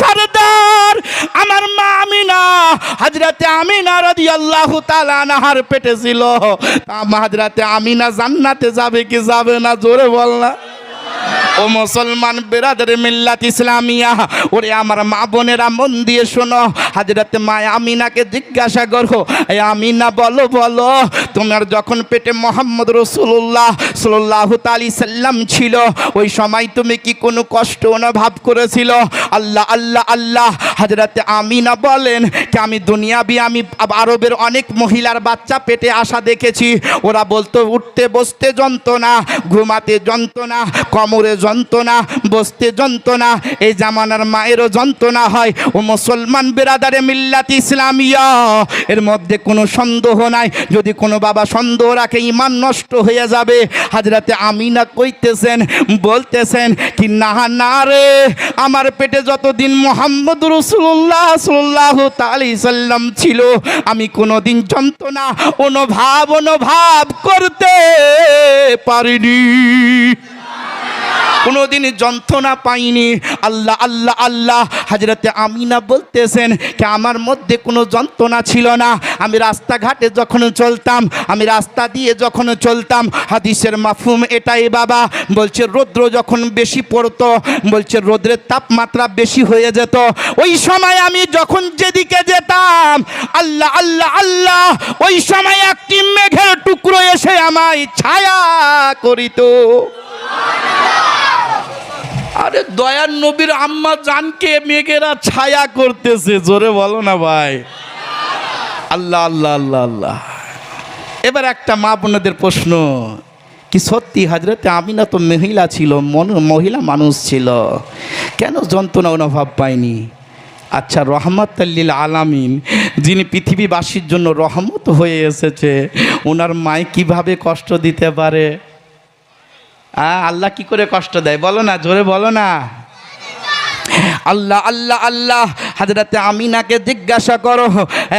সর্দার। আমার মা আমিনা, হাজরাতে আমিনা রাদিয়াল্লাহু আল্লাহ আনহার পেটে ছিল। হাজরাতে আমিনা জান্নাতে যাবে কি যাবে না, জোরে বল না। ও মুসলমান বেরাদের মিল্লাত ইসলামিয়া, ওরে আমার মা বোনেরা মন দিয়ে শোনো হাজরাতে মা আমিনাকে জিজ্ঞাসা করো এই আমিনা বলো বলো, তোমার যখন পেটে মোহাম্মদ রসুল্লাহ সাল্লাহ তালি সাল্লাম ছিল, ওই সময় তুমি কি কোনো কষ্ট অনুভব করেছিল? আল্লাহ আল্লাহ আল্লাহ হাজরাতে আমিনা বলেন কি, আমি দুনিয়াবি, আমি আরবের অনেক মহিলার বাচ্চা পেটে আসা দেখেছি, ওরা বলতো, উঠতে বসতে যন্ত্রণা, ঘুমাতে যন্ত্রণা, কোমরে যন্ত্রণা, বসতে যন্ত্রণা, এই জামানার মায়েরও যন্ত্রণা হয়। ও মুসলমান বেরাদারে মিল্লাত ইসলামিয়া, এর মধ্যে কোনো সন্দেহ নাই। যদি কোনো বাবা সন্দেহ রাখে ইমান নষ্ট হয়ে যাবে। হাজরাতে আমিনা কইতেছেন, বলতেছেন কি, না না রে, আমার পেটে যতদিন মোহাম্মদ রসুল্লাহ সাল্লাহ তালি সাল্লাম ছিল, আমি কোনো দিন যন্ত্রণা, অনুভাব অনুভাব করতে পারিনি। কোনোদিন যন্ত্রণা পাইনি। আল্লাহ আল্লাহ আল্লাহ। হাজরাতে আমিনা বলতেছেন কি, আমার মধ্যে কোনো যন্ত্রণা ছিল না। আমি রাস্তাঘাটে যখন চলতাম, আমি রাস্তা দিয়ে যখন চলতাম, হাদিসের মাফুম এটাই বাবা। বলছে, রৌদ্র যখন বেশি পড়তো, বলছে, রৌদ্রের তাপমাত্রা বেশি হয়ে যেত। ওই সময় আমি যখন যেদিকে যেতাম, আল্লাহ আল্লাহ আল্লাহ, ওই সময় একটি মেঘের টুকরো এসে আমায় ছায়া করিত। আরে দয়ার নবীর আম্মা জানকে মেঘেরা ছায়া করতেছে, জোরে বলো না ভাই। আল্লাহ আল্লাহ আল্লাহ আল্লাহ। এবার একটা মা বোনদের প্রশ্ন, কি সত্যি হাজরতে আমিনা তো মহিলা ছিল, মন, মহিলা মানুষ ছিল? কেন যন্ত্রণা অনুভব পায়নি? আচ্ছা রহমতাল্লিল আলামিন, যিনি পৃথিবীবাসীর জন্য রহমত হয়ে এসেছে, ওনার মায় কীভাবে কষ্ট দিতে পারে? আল্লাহ কি করে কষ্ট দেয়? বলো না জোরে বলো না। আল্লাহ আল্লাহ আল্লাহ, হাজরাতে আমিনাকে জিজ্ঞাসা করো।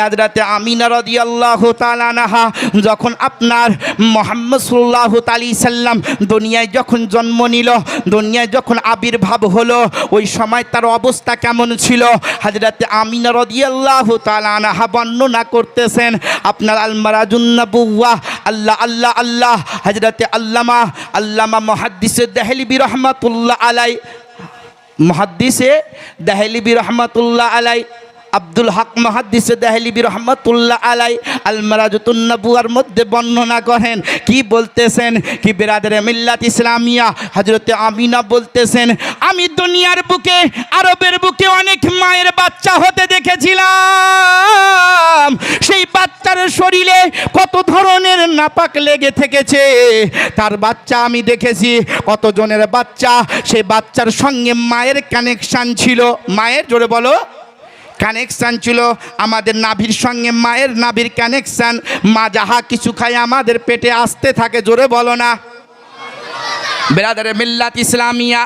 হাজরাতে আমিনা রদি আল্লাহ তালানাহা যখন আপনার মোহাম্মদ সাল্লাহ তালি সাল্লাম দুনিয়ায় যখন জন্ম নিল, দুনিয়ায় যখন আবির্ভাব হলো, ওই সময় তার অবস্থা কেমন ছিল? হাজরাতে আমিনা রদি আল্লাহ তালানাহা বর্ণনা করতেছেন, আপনার আলমারাজুন্নাবুয়া আল্লাহ আল্লাহ আল্লাহ, হাজরাতে আল্লামা আল্লামা মহাদ্দিস দেহলিবি রহমাতুল্লাহ আলাই মহাদ্দিসে দেহলিবি রহমতুল্লাহ আলাই, আব্দুল হক মহাদ্দিসে দেহলিবি রহমতুল্লাহ আলাই আল মধ্যে বর্ণনা করেন, কি বলতেছেন? কি বেরাদের মিল্লাত ইসলামিয়া? হজরতে আমিনা বলতেছেন, আমি দুনিয়ার বুকে, আরবের বুকে অনেক মায়ের বাচ্চা হতে দেখেছিলাম। সেই বাচ্চার শরীরে কত ধরনের নাপাক লেগে থেকেছে। তার বাচ্চা আমি দেখেছি, কতজনের বাচ্চা, সে বাচ্চার সঙ্গে মায়ের কানেকশান ছিল। মায়ের, জোরে বলো। কানেকশান ছিল, আমাদের নাভির সঙ্গে মায়ের নাভির কানেকশান মা যাহা কিছু খায় আমাদের পেটে আসতে থাকে, জোরে বলো না। বেরাদারে মিল্লাত ইসলামিয়া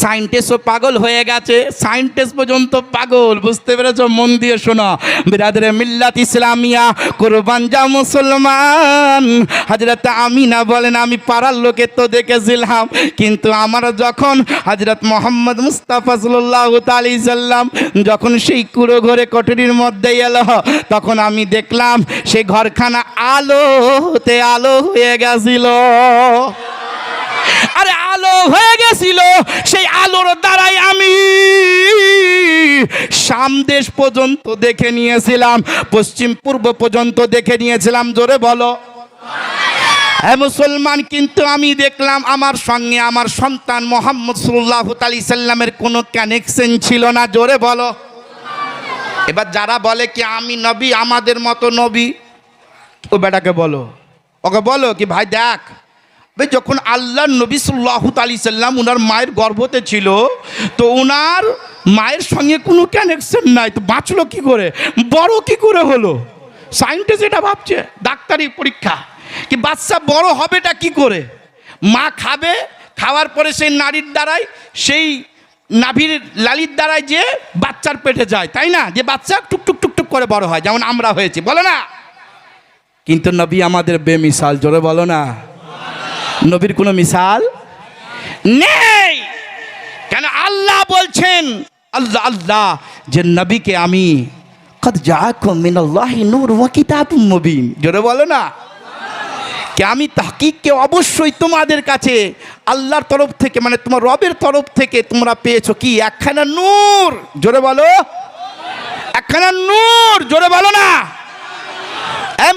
সায়েন্টিস্টও পাগল হয়ে গেছে। সায়েন্টিস্ট পর্যন্ত পাগল, বুঝতে পেরেছ? মন দিয়ে শোনো। বেরাদারে মিল্লাত ইসলামিয়া কোরবান যা মুসলমান। হাজরত আমিনা বলেন, আমি পাড়ার লোকে তো দেখেছিলাম। কিন্তু আমার যখন হজরত মোহাম্মদ মুস্তাফা সাল্লাহ তালি সাল্লাম যখন সেই কুড়ো ঘরে কটরির মধ্যে এলো, তখন আমি দেখলাম সেই ঘরখানা আলোতে আলো হয়ে গেছিল। আরে আলো হয়ে গেছিল, সেই আলোর দ্বারাই আমি সামদেশ পর্যন্ত দেখে নিয়েছিলাম, পশ্চিম পূর্ব পর্যন্ত দেখে নিয়েছিলাম, জোরে বলো। হ্যাঁ মুসলমান, কিন্তু আমি দেখলাম আমার সঙ্গে আমার সন্তান মোহাম্মদ সাল্লাহ আলি সাল্লামের কোনো কানেকশন ছিল না, জোরে বলো। এবার যারা বলে কি আমি নবী, আমাদের মতো নবী, ও বেটাকে বলো। ওকে বলো কি, ভাই দেখ। যখন আল্লাহ নবী সাল্লাহ আলি সাল্লাম ওনার মায়ের গর্ভতে ছিল, তো ওনার মায়ের সঙ্গে কোনো কানেকশন নাই। তো বাঁচলো কি করে? বড় কি করে হলো? সায়েন্টিস্ট এটা ভাবছে, ডাক্তারি পরীক্ষা। কি বাচ্চা বড় হবেটা কি করে? মা খাবে, খাওয়ার পরে সেই নারীর দ্বারাই, সেই নাভির লালির দ্বারাই যে বাচ্চার পেটে যায়, তাই না? যে বাচ্চা টুকটুক টুক টুক টুক করে বড় হয়, যেমন আমরা হয়েছি, বলো না? কিন্তু নবী আমাদের বেমিশাল জোরে বলো না। নবীর কোনো মিসাল নেই। কেন আল্লাহ বলছেন, আল্লাহ আল্লাহ, যে নবীকে আমি জোরে বলো না। কে আমি তাহকিককে অবশ্যই তোমাদের কাছে আল্লাহর তরফ থেকে মানে তোমার রবের তরফ থেকে তোমরা পেয়েছ কি? একখানা নূর। জোরে বলো। একখানা নূর। জোরে বলো না।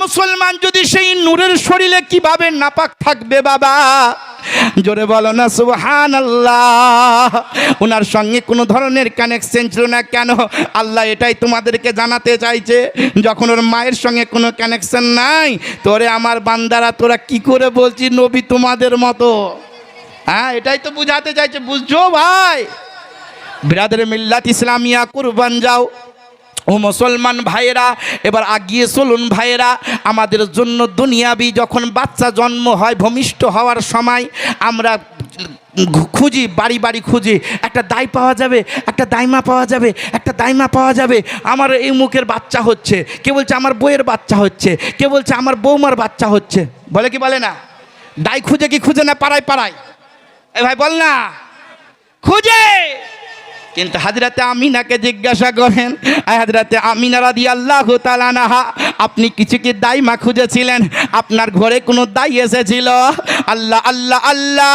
মুসলমান যদি সেই নূরের শরীরে কীভাবে নাপাক থাকবে বাবা? জোরে বলো না সুবহান আল্লাহ ওনার সঙ্গে কোনো ধরনের কানেকশন ছিল না কেন? আল্লাহ এটাই তোমাদেরকে জানাতে চাইছে, যখন ওর মায়ের সঙ্গে কোনো কানেকশন নাই, তোরে আমার বান্দারা, তোরা কি করে বলছি নবী তোমাদের মতো? হ্যাঁ এটাই তো বুঝাতে চাইছে, বুঝছ ভাই? বিরাদের মিল্লাত ইসলামিয়া কুরবান যাও। ও মুসলমান ভাইয়েরা, এবার আগিয়ে চলুন ভাইয়েরা, আমাদের জন্য দুনিয়াবি যখন বাচ্চা জন্ম হয়, ভূমিষ্ঠ হওয়ার সময়, আমরা খুঁজি, বাড়ি বাড়ি খুঁজি, একটা দায় পাওয়া যাবে, একটা দাইমা পাওয়া যাবে, একটা দাইমা পাওয়া যাবে, আমার এই মুখের বাচ্চা হচ্ছে, কে বলছে আমার বইয়ের বাচ্চা হচ্ছে, কে বলছে আমার বৌমার বাচ্চা হচ্ছে, বলে কি বলে না? দায় খুঁজে কি খুঁজে না পাড়ায় পাড়ায়? এ ভাই বল না। খুঁজে! কিন্তু হাজরাতে আমিনাকে জিজ্ঞাসা করেন, আয় হাজরাতে আমিনা রাদি আল্লাহ তালানাহা আপনি কিছু কি দাইমা খুঁজেছিলেন? আপনার ঘরে কোনো দাই এসেছিল? আল্লাহ আল্লাহ আল্লাহ,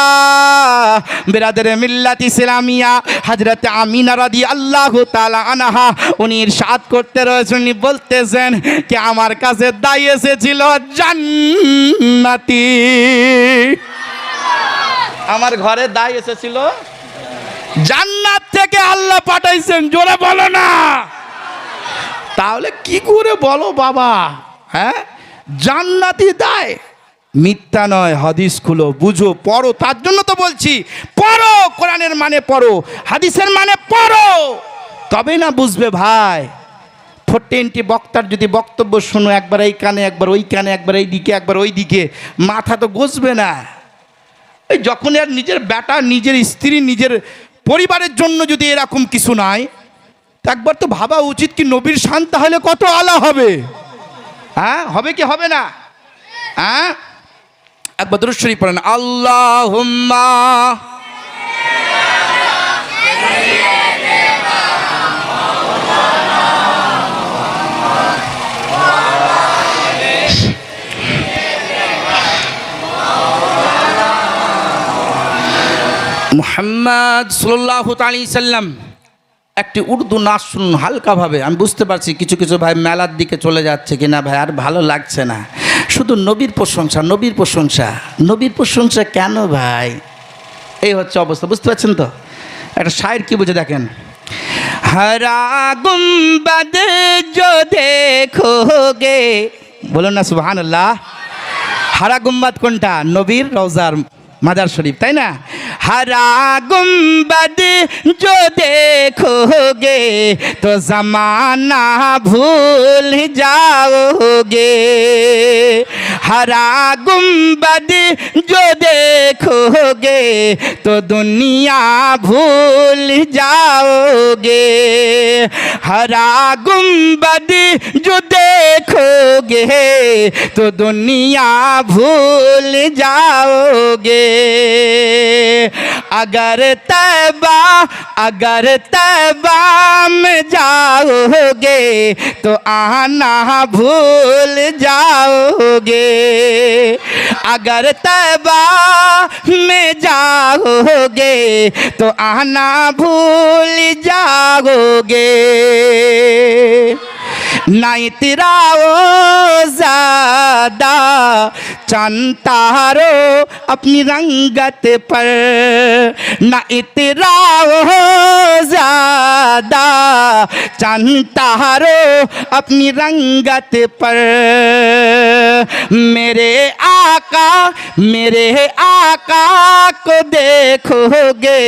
বেরাদের মিল্লাত ইসলামিয়া, হাজরাতে আমিনা রাদি আল্লাহ তালা আনাহা, উনি সাত করতে রয়েছেন, উনি বলতেছেন কি আমার কাছে দাই এসেছিল জান্নাতি। আমার ঘরে দায় এসেছিল জান্নাত থেকে আল্লাহ পাঠাইছেন, জোরে বলো না। তাহলে কি করে বলো বাবা? হ্যাঁ? জান্নাতি দায়, মিথ্যা নয়, হাদিস খুলো, বুঝো, পড়ো। তার জন্য তো বলছি, পড়ো, কোরআনের মানে পড়ো, হাদিসের মানে পড়ো। তবে না বুঝবে ভাই। ফোরটিনটি বক্তার যদি বক্তব্য শোনো, একবার এই কানে, একবার ওই কানে, একবার এই দিকে, একবার ওই দিকে, মাথা তো গসবে না। এই যখন আর নিজের বেটা, নিজের স্ত্রী, নিজের পরিবারের জন্য যদি এরকম কিছু নাই একবার তো ভাবা উচিত কি নবীর শান তাহলে কত আলা হবে? হ্যাঁ হবে কি হবে না? হ্যাঁ? একবার দুরুশ্বরী পড়েন আল্লাহ মুহাম্মদ সাল্লাহ তালী সাল্লাম একটি উর্দু নাচ শুনুন হালকাভাবে আমি বুঝতে পারছি কিছু কিছু ভাই মেলার দিকে চলে যাচ্ছে কিনা ভাই, আর ভালো লাগছে না। শুধু নবীর প্রশংসা নবীর প্রশংসা। নবীর প্রশংসা কেন ভাই? এই হচ্ছে অবস্থা, বুঝতে পারছেন তো? একটা সায়ের কি বুঝে দেখেন? হারা গুম্বাদ দেখোগে বলুন না, সুবহানাল্লাহ। হারা গুম্বাদ কোনটা? নবীর রওজার মাদার শরীফ তাই না? হারা গুম্বদ যো দেখোগে তো জমানা ভুল যাওগে। हरा गुम्बद जो देखोगे तो दुनिया भूल जाओगे हरा गुम्बद जो देखोगे तो दुनिया भूल जाओगे अगर तैबा अगर तैबा में जाओगे तो आना भूल जाओगे। अगर तैबा में जाओगे तो आना भूल जाओगे। नहीं तिराओ ज़्यादा चंद तारो अपनी रंगत पर, न इतरा हो ज़्यादा। चंद तारो अपनी रंगत पर, मेरे आ आका मेरे आका को देखोगे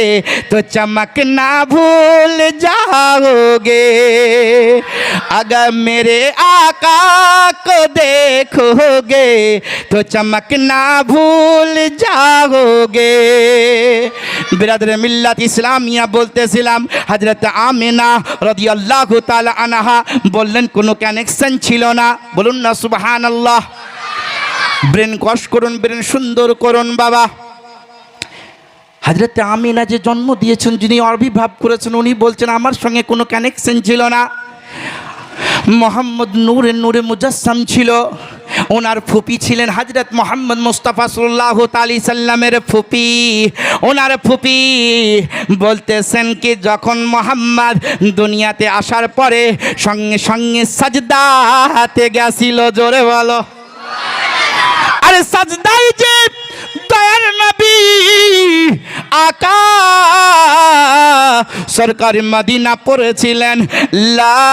तो चमक ना भूल जाओगे अगर मेरे आका को देखोगे तो चमक ना भूल जाओगे বিরাদের মিল্লাত ইসলামিয়া বলতেছিলাম হজরত আমিনা রদিয়াল্লাহু তাআলা আনহা বললেন কোনো কানেকশন ছিল না বলুন না সুবহানাল্লাহ ব্রেন কষ করুন, ব্রেন সুন্দর করুন, বাবা। হাজরতে আমিনা যে জন্ম দিয়েছেন, যিনি আবির্ভাব করেছেন, উনি বলছেন, আমার সঙ্গে কোনো কানেকশন ছিল না। মোহাম্মদ নূরে নূরে মুজাসসাম ছিল, ওনার ফুপি ছিলেন হজরত মোহাম্মদ মুস্তাফা সাল্লাহ তালি সাল্লামের ফুপি। ওনার ফুপি বলতেছেন কি, যখন মোহাম্মদ দুনিয়াতে আসার পরে সঙ্গে সঙ্গে সাজদাতে গেছিল, জোরে বলো। আরে সাজদাই যে দয়ার নবী আকা সরকারি মদিনা পড়েছিলেন, লা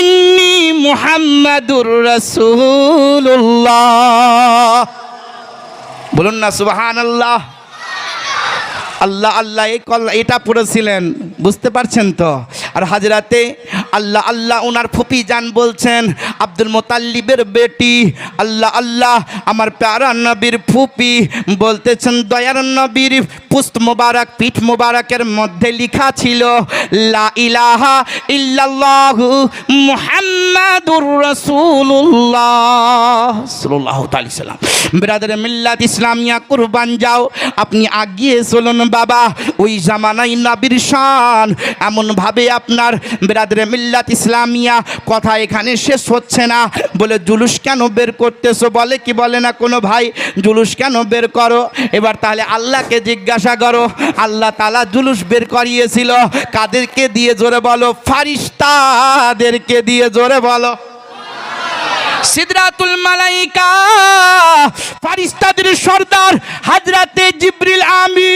ইন্নি মুহাম্মাদুর রাসূলুল্লাহ। বলুন না, সুবহানাল্লাহ। আল্লাহ আল্লাহ, এই কল এটা পড়েছিলেন, বুঝতে পারছেন তো? আর হাজরাতে আল্লাহ আল্লাহ ওনার ফুপি যান বলছেন, আব্দুল মোতাল্লিবের বেটি, আল্লাহ আল্লাহ আমার প্যারা নবীর ফুপি বলতেছেন, দয়ার নবীর পুস্ত মোবারক, পিঠ মোবারকের মধ্যে লেখা ছিল, লা ইলাহা ইল্লাল্লাহু মুহাম্মাদুর রাসূলুল্লাহ। সাল্লাল্লাহু তাআলা সাল্লাম। ব্রাদার মিল্লাত ইসলামিয়া, কুরবান যাও, আপনি আগিয়ে চলুন বাবা, ওই জামানাই নবীর শান, এমনভাবে আপনার ব্রাদার মিল্লাত ইসলামিয়া, কথা এখানে শেষ হচ্ছে না। বলে, জুলুস কেন বের করতেছো? বলে, কি বলে না কোনো ভাই? জুলুস কেন বের করো? এবার তাহলে আল্লাহকে জিজ্ঞাসা করো, আল্লাহ তালা জুলুস বের করিয়েছিল কাদেরকে দিয়ে জোরে বলো? ফারিস্তাদেরকে দিয়ে জোরে বলো। সিদরাতুল মালাইকা, ফারিস্তাদের সর্দার হাজরাতে জিব্রিল আমি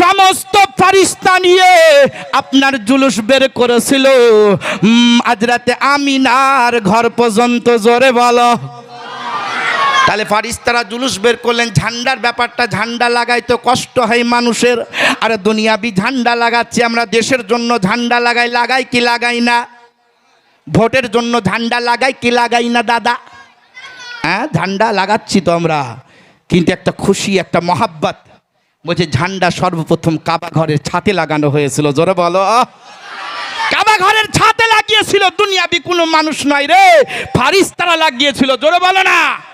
সমস্ত ফারিস্তা নিয়ে আপনার জুলুস বের করেছিল। হাজরাতে আমিনার ঘর পর্যন্ত জোরে বলো। তাহলে ফারিস্তারা জুলুস বের করলেন, ঝান্ডার ব্যাপারটা ঝান্ডা লাগাই তো কষ্ট হয় মানুষের। আর দুনিয়াবি ঝান্ডা লাগাচ্ছি, আমরা দেশের জন্য ঝান্ডা লাগাই লাগাই কি লাগাই না? ভোটের জন্য ঝান্ডা লাগাই, কি লাগাই না দাদা? হ্যাঁ ঝান্ডা লাগাচ্ছি তো আমরা। কিন্তু একটা খুশি, একটা মহাব্বত। বলছে, ঝান্ডা সর্বপ্রথম কাবা ঘরের ছাতে লাগানো হয়েছিল। জোরে বলো। কাবা ঘরের ছাতে লাগিয়েছিল। দুনিয়াবি কোনো মানুষ নয় রে। ফারিস তারা লাগিয়েছিল। জোরে বলো না।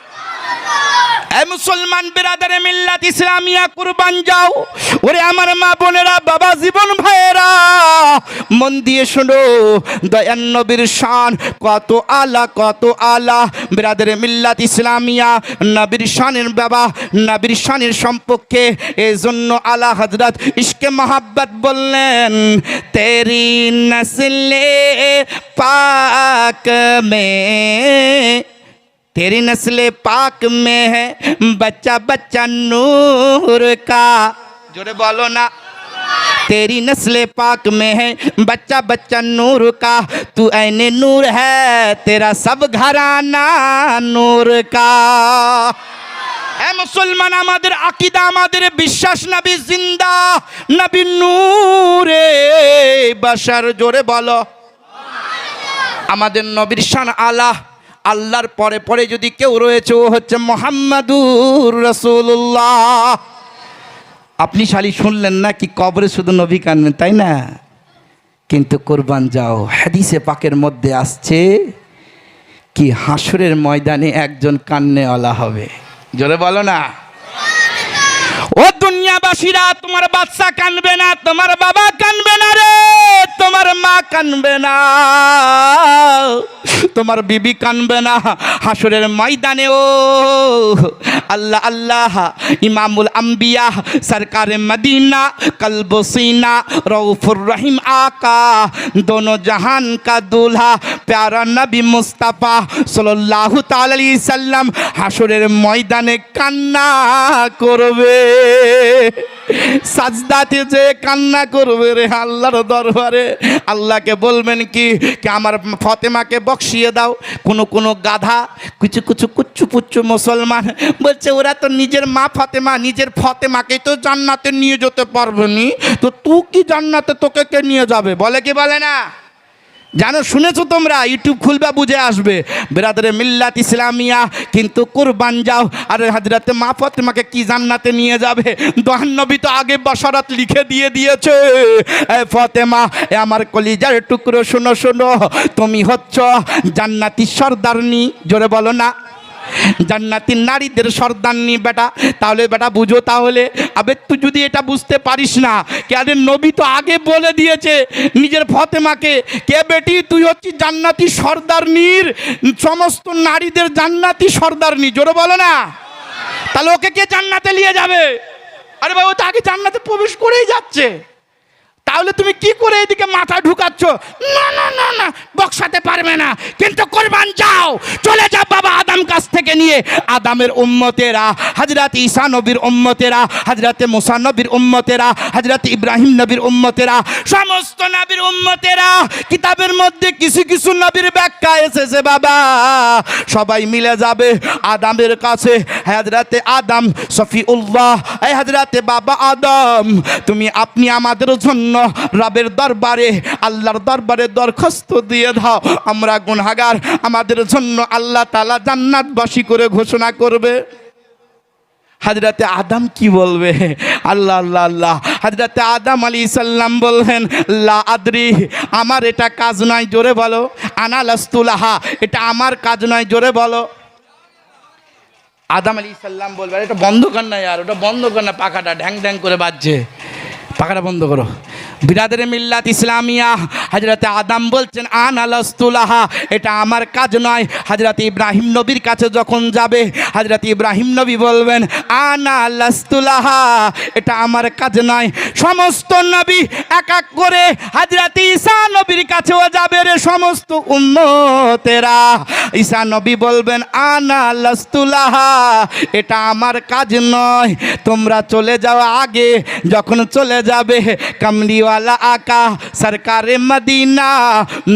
মুসলমান বেরাদারে মিল্লাত ইসলামিয়া কুরবান যাও। ওরে আমার মা বোনেরা, বাবা জীবন ভাইয়েরা, মন দিয়ে শোনো দয়ান নবীর শান, কত আলা কত আলা। বেরাদারে মিল্লাত ইসলামিয়া, নবীর শানের বাবা, নবীর শানের সম্পর্কে এই জন্য আলা হজরত ইশকে মহাব্বত বললেন, তেরি নসলে পাক মে तेरी नस्ल पाक में है बच्चा बच्चा नूर का जोरे बोलो ना तेरी नस्ल पाक में है बच्चा बच्चा नूर का तू ऐने नूर है तेरा सब घराना नूर का এ মুসলমান আমাদের আকিদা আমাদের বিশ্বাস নবী জিন্দা নবী নূরে বাসার জোরে বলো আমাদের নবীর শান আলাহ আল্লাহর পরে পরে যদি কেউ রয়েছে, ও হচ্ছে মোহাম্মদুর রসুল্লাহ আপনি শালি শুনলেন না কি কবরে শুধু নবী কানবেন, তাই না? কিন্তু কোরবান যাও, হাদিসে পাকের মধ্যে আসছে কি হাসরের ময়দানে একজন কান্নেওয়ালা হবে। জোরে বলো না। ও দুনিয়াবাসীরা, তোমার বাচ্চা কানবে না, তোমার বাবা কানবে না রে। তোমার মা কানবে না। তোমার বিবি কানবে না। হাসরের ময়দানে, ও। আল্লাহ আল্লাহ, ইমামুল আম্বিয়া, সরকারে মদিনা কলবসিনা রৌফুর রহিম আকা, দোনো জাহান কা দুলহা, প্যারা নবী মুস্তাফা সাল্লাহু তালি সাল্লাম হাসরের ময়দানে কান্না করবে। সাজদাতে যে কান্না করবে রে আল্লাহর দরবার। আল্লাহকে বলবেন কি কি আমার ফতেমাকে বকশিয়ে দাও। কোনো কোনো গাধা কিছু কিছু কুচ্ছু পুচ্ছু মুসলমান বলছে, ওরা তো নিজের মা ফতেমা, নিজের ফতেমাকে তো জান্নাতে নিয়ে যেতে পারবে নি। তো তুই কি জান্নাতে তোকে কে নিয়ে যাবে? বলে কি বলে না? জানো, শুনেছো তোমরা? ইউটিউব খুলবে, বুঝে আসবে। বেরাদারে মিল্লাত ইসলামিয়া, কিন্তু কুরবান যাও, আর হাজরাতে মা ফতেমাকে কি জান্নাতে নিয়ে যাবে? দোহান নবী তো আগে বসরাত লিখে দিয়ে দিয়েছে। এ ফতেমা, এ আমার কলিজার টুকরো, শোনো শোনো। তুমি হচ্ছ জান্নাতি সর্দারনি। জোরে বলো না। জান্নাতি নারীদের সর্দারনি বেটা। তাহলে বেটা বুঝো তাহলে। আবে তুই যদি এটা বুঝতে পারিস না, কে আরে নবী তো আগে বলে দিয়েছে নিজের ফতেমাকে, কে বেটি তুই হচ্ছিস জান্নাতি সর্দারনির সমস্ত নারীদের জান্নাতি সর্দারনি জোরে বলো না। তাহলে ওকে কে জান্নাতে নিয়ে যাবে? আরে বাবু তাকে জান্নাতে প্রবেশ করেই যাচ্ছে। তাহলে তুমি কি করে এদিকে মাথা ঢুকাচ্ছ? না না না না বক্সাতে পারবে না। কিন্তু কোরবান যাও, চলে যাও বাবা আদাম কাছ থেকে নিয়ে। আদামের উম্মতেরা হাজরাত ঈসা নবীর উম্মতেরা হাজরাতে মুসা নবীর উম্মতেরা হাজরাত ইব্রাহিম নবীর উম্মতেরা, সমস্ত নবীর উম্মতেরা, কিতাবের মধ্যে কিছু কিছু নবীর ব্যাখ্যা এসেছে বাবা। সবাই মিলে যাবে আদামের কাছে। হাজরাতে আদম, সফিউল্লাহ হাজরাতে বাবা আদম, তুমি, আপনি আমাদের জন্য রবের দরবারে, আল্লাহর দরবারে দরখাস্ত দিয়ে দাও। আমরা গুনহাগার, আমাদের জন্য আল্লাহ তালা জান্নাতবাসী করে ঘোষণা করবে। হাজরাতে আদম কি বলবে? আল্লাহ আল্লাহ আল্লাহ। হাজরাতে আদম আলী সাল্লাম বললেন, লা আদরি, আমার এটা কাজ নয়, জোরে বলো। আনা লাস্তুলাহা এটা আমার কাজ নয়, জোরে বলো। আদম আলী সাল্লাম বলবে এটা বন্ধ কর না, ইয়ার। ওটা বন্ধ কর না, পাখাটা ঢ্যাং ঢ্যাং করে বাজছে। পাখাটা বন্ধ করো। বিরাদের মিল্লাত ইসলামিয়া। হাজরাতে আদাম বলছেন, আন আলাস্তুলাহা এটা আমার কাজ নয়। হাজরাতে ইব্রাহিম নবীর কাছে যখন যাবে হাজরাতে ইব্রাহিম নবী বলবেন, আন আলাস্তুলাহা এটা আমার কাজ নয়। সমস্ত নবী এক এক করে হাজরাতে ঈসা নবীর কাছেও যাবে রে সমস্ত উম্মতেরা। ঈসা নবী বলবেন, আনা লাস্তুলাহা। এটা আমার কাজ নয়। তোমরা চলে যাও আগে। যখন চলে যাবে কামলিওয়ালা আকা সরকারে মদিনা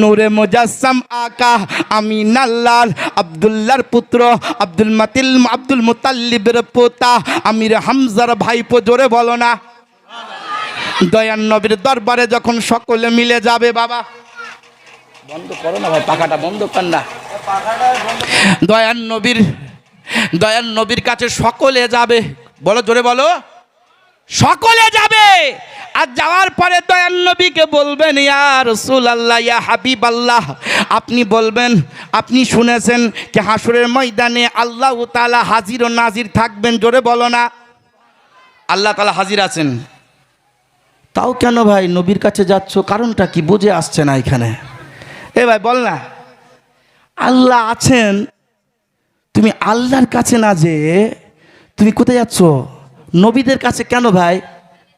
নূরে মুজাসম আকা আমিন আল্লাল আবদুল্লার পুত্র আব্দুল মাতিল আব্দুল মুতাল্লিবের পোতা আমির হামজার ভাইপো জোরে বলো না দয়ান নবীর দরবারে যখন সকলে মিলে যাবে বাবা। বন্ধ করো না ভাই পাখাটা বন্ধ কর না। দয়ান নবীর দয়ান নবীর কাছে সকলে যাবে। বলো জোরে বলো। সকলে যাবে। আর যাওয়ার পরে দয়ান নবীকে বলবেন, ইয়া রসুল আল্লাহ ইয়া হাবিব আল্লাহ আপনি বলবেন, আপনি শুনেছেন কি হাসুরের ময়দানে আল্লাহ তালা হাজির ও নাজির থাকবেন? জোরে বলো না। আল্লাহ তালা হাজির আছেন। তাও কেন ভাই? নবীর কাছে যাচ্ছ, কারণটা কি? বুঝে আসছে না এখানে। এ ভাই, বল না। আল্লাহ আছেন। তুমি আল্লাহর কাছে না যে তুমি কোথায় যাচ্ছ? নবীদের কাছে কেন ভাই?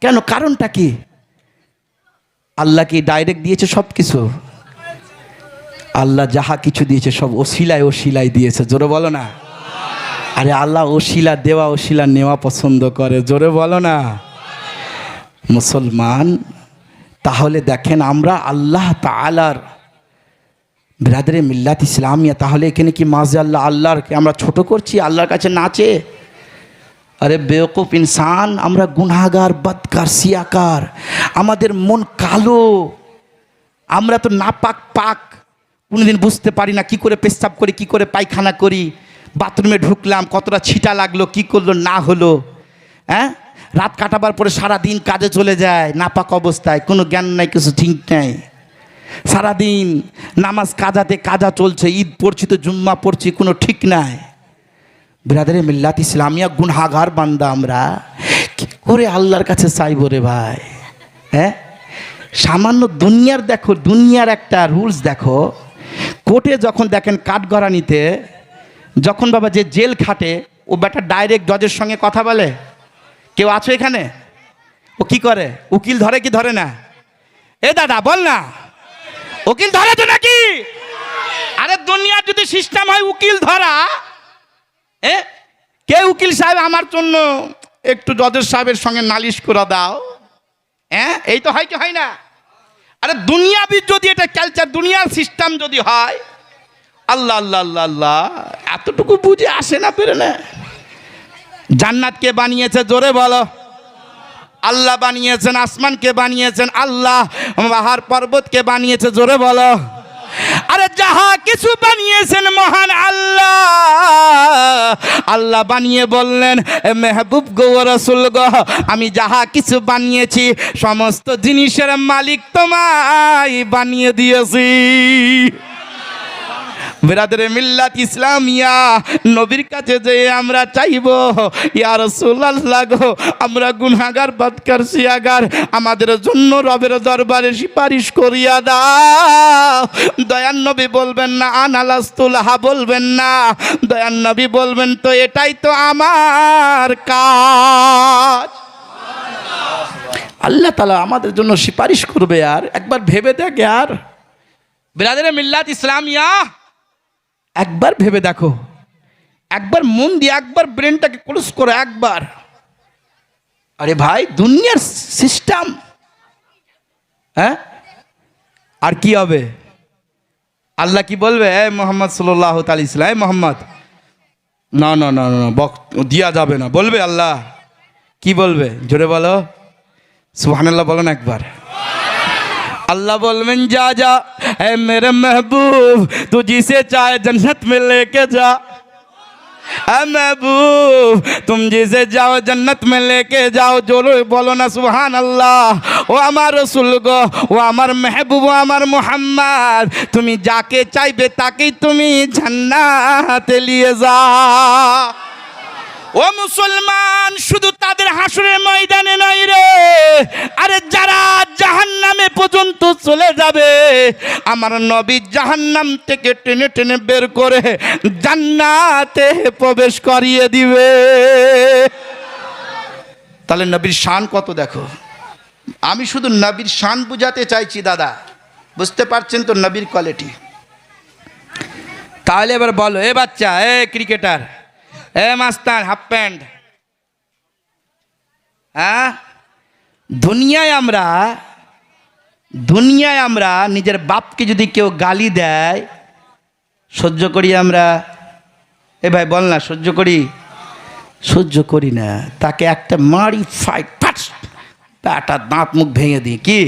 কেন? কারণটা কি? আল্লাহ কি ডাইরেক্ট দিয়েছে সব কিছু আল্লাহ যাহা কিছু দিয়েছে সব ওসিলায় ওসিলায় দিয়েছে। জোরে বলো না। আরে আল্লাহ ওসিলা দেওয়া ওসিলা নেওয়া পছন্দ করে। জোরে বলো না। মুসলমান, তাহলে দেখেন আমরা আল্লাহ তালার ব্রাদারে মিল্লাত ইসলামিয়া, তাহলে এখানে কি মাঝে আল্লাহ আল্লাহরকে আমরা ছোট করছি? আল্লাহর কাছে নাচে আরে বেওকুফ ইনসান, আমরা গুনাগার বদকার, সিয়াকার। আমাদের মন কালো। আমরা তো নাপাক পাক। কোনোদিন বুঝতে পারি না কি করে পেশাব করি, কি করে পায়খানা করি। বাথরুমে ঢুকলাম, কতটা ছিটা লাগল, কি করল, না হলো। হ্যাঁ? রাত কাটাবার পরে সারা দিন কাজে চলে যায়, নাপাক অবস্থায়। কোনো জ্ঞান নাই, কিছু ঠিক নাই। সারাদিন নামাজ কাজাতে কাজা চলছে, ঈদ পড়ছি তো জুম্মা পড়ছি, কোনো ঠিক নাই। ব্রাদারে মিল্লাত ইসলামিয়া, গুনহাগার বান্দা আমরা। কি করে আল্লাহর কাছে চাইব রে ভাই? হ্যাঁ? সামান্য দুনিয়ার দেখো, দুনিয়ার একটা রুলস দেখো। কোর্টে যখন দেখেন কাঠগড়ানিতে, যখন বাবা যে জেল খাটে, ও বেটা ডাইরেক্ট জজের সঙ্গে কথা বলে, কেউ আছো এখানে? ও কি করে? উকিল ধরে কি ধরে না? এ দাদা, বল না। উকিল ধরে তো নাকি? আরে দুনিয়ার যদি সিস্টেম হয় উকিল ধরা এ? কে উকিল সাহেব আমার জন্য একটু জজের সাহেবের সঙ্গে নালিশ করে দাও। হ্যাঁ এই তো হয় কি হয় না? আরে দুনিয়াবি যদি এটা কালচার দুনিয়ার সিস্টেম যদি হয়, আল্লাহ আল্লাহ আল্লাহ আল্লাহ, এতটুকু বুঝে আসে না পেরে না। জান্নাতকে বানিয়েছে জোরে বলো। আল্লাহ বানিয়েছেন আসমানকে বানিয়েছেন, আল্লাহ পাহাড় পর্বতকে বানিয়েছে জোরে বলো। যাহা কিছু বানিয়েছেন মহান আল্লাহ। আল্লাহ বানিয়ে বললেন, "এ মেহবুব গৌরসুল গো, আমি যাহা কিছু বানিয়েছি, সমস্ত জিনিসের মালিক তোমায় বানিয়ে দিয়েছি। বেরাদের মিল্লাত ইসলামিয়া, নবীর কাছে যে আমরা চাইব, ইয়া রাসূলুল্লাহ গো, আমরা গুনাহগার, বদকার সিয়াগার আমাদের জন্য রবের দরবারে সুপারিশ করিয়া দাও। দয়ান নবী বলবেন না আনালাস্তুলাহা বলবেন না। দয়ান নবী বলবেন, তো এটাই তো আমার কাজ। আল্লাহ তালা আমাদের জন্য সুপারিশ করবে আর, একবার ভেবে দেখে আর। বিরাদের মিল্লাত ইসলামিয়া একবার ভেবে দেখো। একবার মন দিয়ে একবার ব্রেনটাকে ক্লোজ করো একবার। আরে ভাই, দুনিয়ার সিস্টেম হ্যাঁ? আর কি হবে? আল্লাহ কি বলবে? এ মোহাম্মদ সাল্লাহ তালি ইসলাম মোহাম্মদ। না না না না বক, দিয়া যাবে না। বলবে আল্লাহ। কি বলবে? জোরে বলো। সুহানাল্লাহ বলেন একবার। আল্লাহ বলবেন, যা যা। है मेरे महबूब तू जिसे चाहे जन्नत में लेके जा है महबूब तुम जिसे जाओ जन्नत में लेके जाओ जो बोलो ना सुबहान अल्लाह ও আমার রসুল গো ও আমার মেহবুব ও আমার মোহাম্মদ তুমি যাকে চাইবে তাকেই তুমি জান্নাতে নিয়ে যাও ও মুসলমান শুধু তাদের হাসুরের ময়দানে নয় রে আরে যারা জাহান্নামে পর্যন্ত চলে যাবে। আমার নবী জাহান্নাম থেকে টেনে টেনে বের করে জান্নাতে প্রবেশ করিয়ে দিবে। তাহলে নবীর শান কত দেখো? আমি শুধু নবীর শান বুঝাতে চাইছি, দাদা। বুঝতে পারছেন তো নবীর কোয়ালিটি তাহলে এবার বলো, এ বাচ্চা, এ ক্রিকেটার এ মাস্তান হাফ প্যান্ট হ্যাঁ? দুনিয়ায় আমরা দুনিয়ায় আমরা নিজের বাপকে যদি কেউ গালি দেয়, সহ্য করি আমরা? এ ভাই বল না, সহ্য করি? সহ্য করি না। তাকে একটা মারি ফাইট ফাট একটা দাঁত মুখ ভেঙে দিই। কি?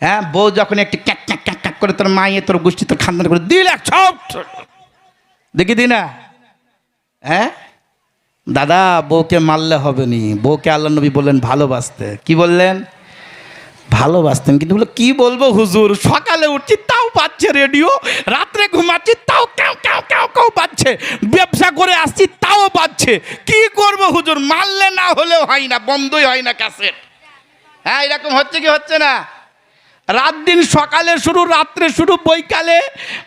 হ্যাঁ বউ যখন একটু ক্যাক ক্যাক ক্যাক ক্যাক করে তোর মাইয়ে তোর গোষ্ঠী, তোর খান্দান করে দিল এক সব দেখি দি না? হ্যাঁ? দাদা, বউকে মারলে হবে নি। বউকে আল্লাহ নবী বললেন, ভালোবাসতে। কি বললেন? ভালোবাসতেন, কিন্তু বলে, কি বলব হুজুর? সকালে উঠছি, তাও পাচ্ছে রেডিও রাত্রে ঘুমাচ্ছি, তাও কেউ কেউ কেউ কেউ পাচ্ছে। ব্যবসা করে আসছি, তাও পাচ্ছে। কি করব হুজুর? মারলে না হলেও হয় না, বন্ধই হয় না ক্যাসেট হ্যাঁ এরকম হচ্ছে কি হচ্ছে না? রাত দিন সকালে শুরু, রাত্রে শুরু, বৈকালে।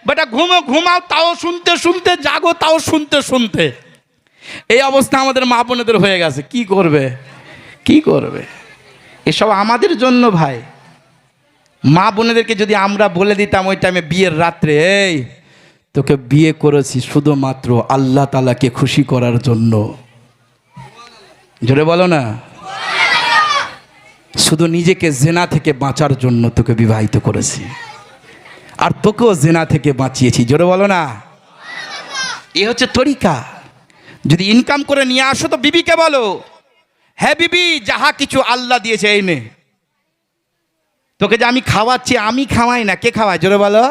বেটা, ঘুমো, ঘুমাও, তাও শুনতে শুনতে, জাগো, তাও শুনতে শুনতে। এই অবস্থা আমাদের মা বোনেদের হয়ে গেছে। কি করবে? কি করবে? এসব আমাদের জন্য ভাই। মা বোনেদেরকে যদি আমরা বলে দিতাম ওই টাইমে বিয়ের রাত্রে, এই, তোকে বিয়ে করেছি শুধুমাত্র আল্লাহ তালাকে খুশি করার জন্য। জোরে বলো না। শুধু নিজেকে জেনা থেকে বাঁচার জন্য তোকে বিবাহিত করেছি। আর তোকেও জেনা থেকে বাঁচিয়েছি। জোরে বলো না। এ হচ্ছে তরিকা। যদি ইনকাম করে নিয়ে আসো তো বিবিকে বলো। হ্যাঁ বিবি যাহা কিছু আল্লাহ দিয়েছে এই নে। তোকে যে আমি খাওয়াচ্ছি আমি খাওয়াই না। কে খাওয়াই জোরে বলো।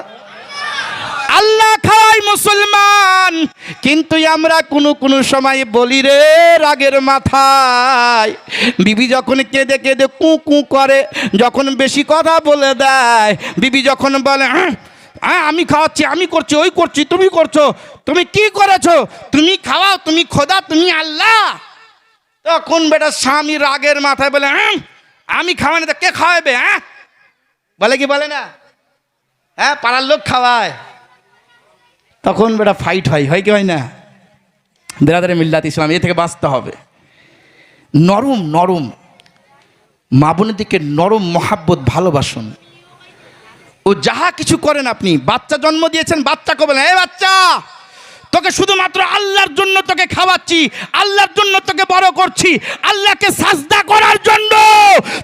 আল্লাহ খাওয়াই মুসলমান। কিন্তু আমরা কোনো কোনো সময় বলি রে রাগের মাথায়। বিবি যখন কেঁদে কেঁদে কু কু করে যখন বেশি কথা বলে দেয় বিবি যখন বলে "আহ, হ্যাঁ আমি খাওয়াচ্ছি আমি করছি ওই করছি তুমি করছ তুমি কি করেছ? তুমি খাওয়াও তুমি খোদা তুমি আল্লাহ। তখন বেটা স্বামী রাগের মাথায় বলে "আহ, আমি খাওয়ানি তা কে খাওয়াবে হ্যাঁ বলে কি বলে না? হ্যাঁ পাড়ার লোক খাওয়ায়। তখন বেটা ফাইট হয় হয় কি হয় না? বেরাদারে মিল্লাত ইসলাম এ থেকে বাঁচতে হবে। নরম নরম মা বোনের দিকে নরম মহাব্বত ভালোবাসুন। ও যাহা কিছু করেন আপনি বাচ্চা জন্ম দিয়েছেন বাচ্চাকে বলেন এ বাচ্চা! তোকে শুধুমাত্র আল্লাহর জন্য তোকে খাওয়াচ্ছি, আল্লাহর জন্য তোকে বড় করছি, আল্লাহকে সাজদা করার জন্য